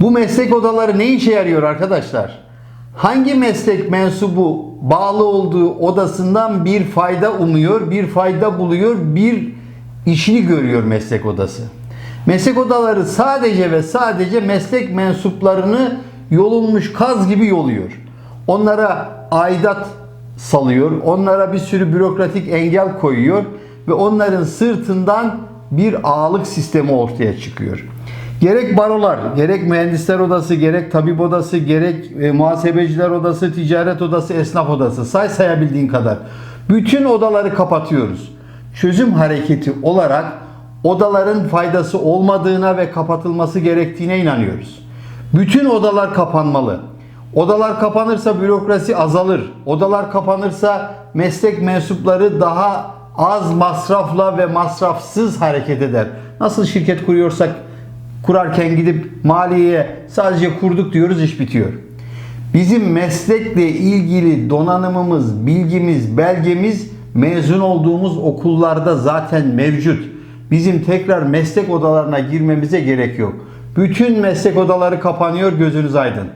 Bu meslek odaları ne işe yarıyor arkadaşlar? Hangi meslek mensubu bağlı olduğu odasından bir fayda umuyor, bir fayda buluyor, bir işini görüyor meslek odası? Meslek odaları sadece ve sadece meslek mensuplarını yolunmuş kaz gibi yoluyor. Onlara aidat salıyor, onlara bir sürü bürokratik engel koyuyor ve onların sırtından bir ağalık sistemi ortaya çıkıyor. Gerek barolar, gerek mühendisler odası, gerek tabip odası, gerek e, muhasebeciler odası, ticaret odası, esnaf odası say sayabildiğin kadar. Bütün odaları kapatıyoruz. Çözüm hareketi olarak odaların faydası olmadığına ve kapatılması gerektiğine inanıyoruz. Bütün odalar kapanmalı. Odalar kapanırsa bürokrasi azalır. Odalar kapanırsa meslek mensupları daha az masrafla ve masrafsız hareket eder. Nasıl şirket kuruyorsak kurarken gidip maliyeye sadece kurduk diyoruz iş bitiyor. Bizim meslekle ilgili donanımımız, bilgimiz, belgemiz mezun olduğumuz okullarda zaten mevcut. Bizim tekrar meslek odalarına girmemize gerek yok. Bütün meslek odaları kapanıyor gözünüz aydın.